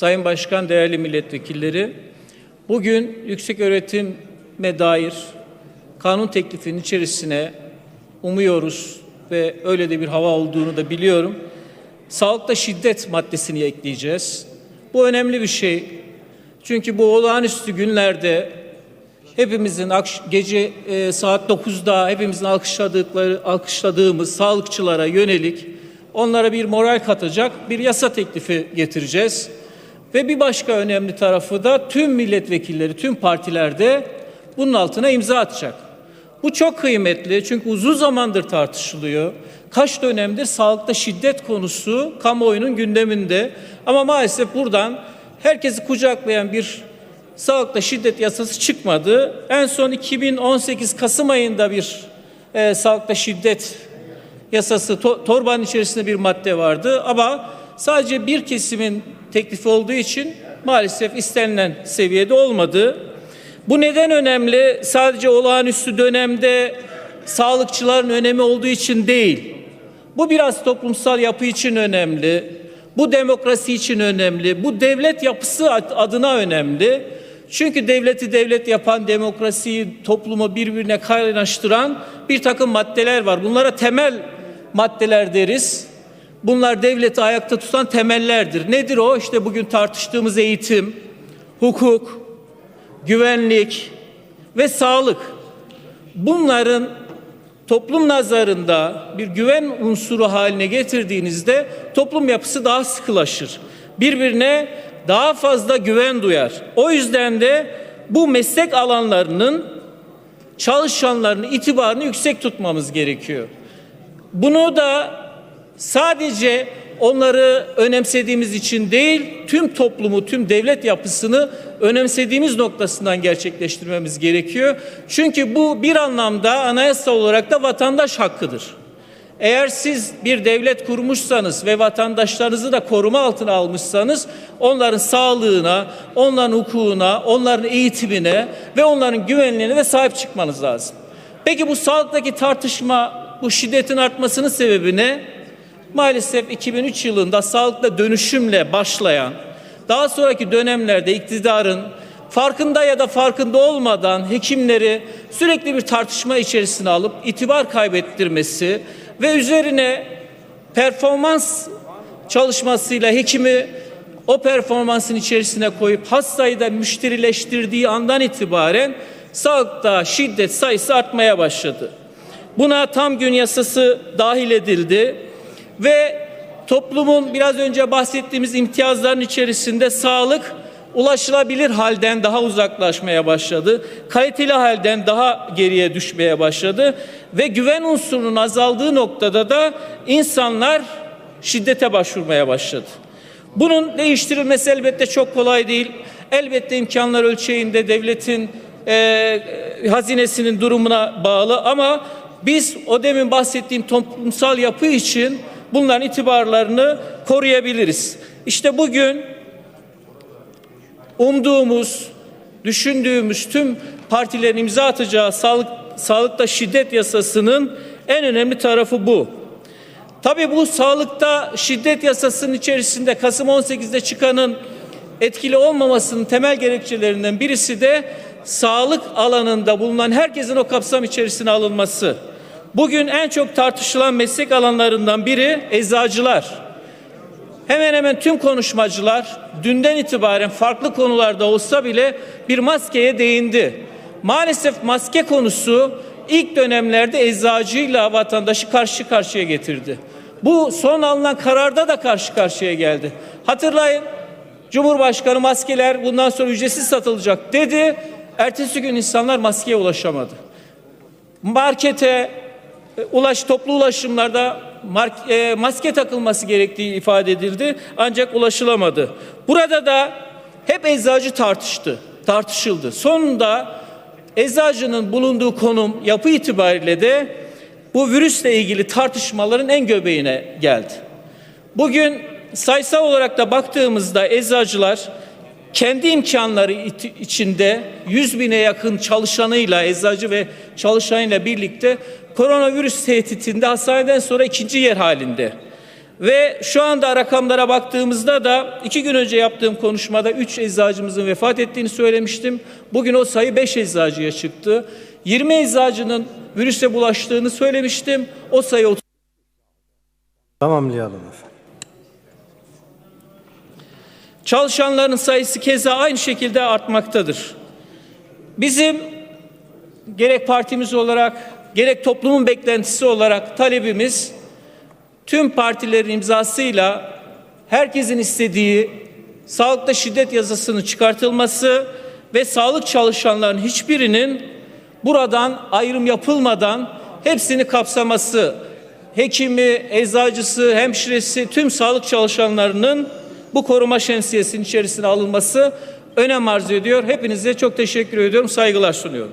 Sayın Başkan, değerli milletvekilleri, bugün yüksek öğretime dair kanun teklifinin içerisine umuyoruz ve öyle de bir hava olduğunu da biliyorum. Sağlıkta şiddet maddesini ekleyeceğiz. Bu önemli bir şey. Çünkü bu olağanüstü günlerde hepimizin gece e, saat 9'da hepimizin alkışladıkları alkışladığımız sağlıkçılara yönelik onlara bir moral katacak bir yasa teklifi getireceğiz. Ve bir başka önemli tarafı da tüm milletvekilleri, tüm partilerde bunun altına imza atacak. Bu çok kıymetli çünkü uzun zamandır tartışılıyor. Kaç dönemdir sağlıkta şiddet konusu kamuoyunun gündeminde. Ama maalesef buradan herkesi kucaklayan bir sağlıkta şiddet yasası çıkmadı. En son 2018 Kasım ayında bir e, sağlıkta şiddet yasası to- torbanın içerisinde bir madde vardı ama sadece bir kesimin teklifi olduğu için maalesef istenilen seviyede olmadı. Bu neden önemli? Sadece olağanüstü dönemde sağlıkçıların önemi olduğu için değil. Bu biraz toplumsal yapı için önemli. Bu demokrasi için önemli. Bu devlet yapısı ad- adına önemli. Çünkü devleti devlet yapan, demokrasiyi, toplumu birbirine kaynaştıran bir takım maddeler var. Bunlara temel maddeler deriz. Bunlar devleti ayakta tutan temellerdir. Nedir o? İşte bugün tartıştığımız eğitim, hukuk, güvenlik ve sağlık. Bunların toplum nazarında bir güven unsuru haline getirdiğinizde toplum yapısı daha sıkılaşır. Birbirine daha fazla güven duyar. O yüzden de bu meslek alanlarının çalışanların itibarını yüksek tutmamız gerekiyor. Bunu da sadece onları önemsediğimiz için değil, tüm toplumu, tüm devlet yapısını önemsediğimiz noktasından gerçekleştirmemiz gerekiyor. Çünkü bu bir anlamda anayasa olarak da vatandaş hakkıdır. Eğer siz bir devlet kurmuşsanız ve vatandaşlarınızı da koruma altına almışsanız onların sağlığına, onların hukukuna, onların eğitimine ve onların güvenliğine de sahip çıkmanız lazım. Peki bu sağlıktaki tartışma, bu şiddetin artmasının sebebi ne? Maalesef 2003 yılında sağlıkla dönüşümle başlayan, daha sonraki dönemlerde iktidarın farkında ya da farkında olmadan hekimleri sürekli bir tartışma içerisine alıp itibar kaybettirmesi ve üzerine performans çalışmasıyla hekimi o performansın içerisine koyup hastayı da müşterileştirdiği andan itibaren sağlıkta şiddet sayısı artmaya başladı. Buna tam gün yasası dahil edildi ve toplumun biraz önce bahsettiğimiz imtiyazların içerisinde sağlık ulaşılabilir halden daha uzaklaşmaya başladı. Kaliteli halden daha geriye düşmeye başladı ve güven unsurunun azaldığı noktada da insanlar şiddete başvurmaya başladı. Bunun değiştirilmesi elbette çok kolay değil. Elbette imkanlar ölçeğinde devletin e, hazinesinin durumuna bağlı ama biz o demin bahsettiğim toplumsal yapı için bunların itibarlarını koruyabiliriz. İşte bugün umduğumuz, düşündüğümüz tüm partilerin imza atacağı sağlık, sağlıkta şiddet yasasının en önemli tarafı bu. Tabii bu sağlıkta şiddet yasasının içerisinde Kasım 18'de çıkanın etkili olmamasının temel gerekçelerinden birisi de sağlık alanında bulunan herkesin o kapsam içerisine alınması. Bugün en çok tartışılan meslek alanlarından biri eczacılar. Hemen hemen tüm konuşmacılar dünden itibaren farklı konularda olsa bile bir maskeye değindi. Maalesef maske konusu ilk dönemlerde eczacıyla vatandaşı karşı karşıya getirdi. Bu son alınan kararda da karşı karşıya geldi. Hatırlayın Cumhurbaşkanı maskeler bundan sonra ücretsiz satılacak dedi. Ertesi gün insanlar maskeye ulaşamadı. Markete, ulaş toplu ulaşımlarda mark- e, maske takılması gerektiği ifade edildi ancak ulaşılamadı. Burada da hep eczacı tartıştı, tartışıldı. Sonunda eczacının bulunduğu konum yapı itibariyle de bu virüsle ilgili tartışmaların en göbeğine geldi. Bugün sayısal olarak da baktığımızda eczacılar kendi imkanları içinde 100 bine yakın çalışanıyla, eczacı ve çalışanıyla birlikte koronavirüs tehditinde hastaneden sonra ikinci yer halinde. Ve şu anda rakamlara baktığımızda da iki gün önce yaptığım konuşmada 3 eczacımızın vefat ettiğini söylemiştim. Bugün o sayı 5 eczacıya çıktı. 20 eczacının virüse bulaştığını söylemiştim. O sayı 30 Tamamlayalım efendim. Çalışanların sayısı keza aynı şekilde artmaktadır. Bizim gerek partimiz olarak gerek toplumun beklentisi olarak talebimiz tüm partilerin imzasıyla herkesin istediği sağlıkta şiddet yazısının çıkartılması ve sağlık çalışanlarının hiçbirinin buradan ayrım yapılmadan hepsini kapsaması, hekimi, eczacısı, hemşiresi, tüm sağlık çalışanlarının bu koruma şemsiyesinin içerisine alınması önem arz ediyor. Hepinize çok teşekkür ediyorum, saygılar sunuyorum.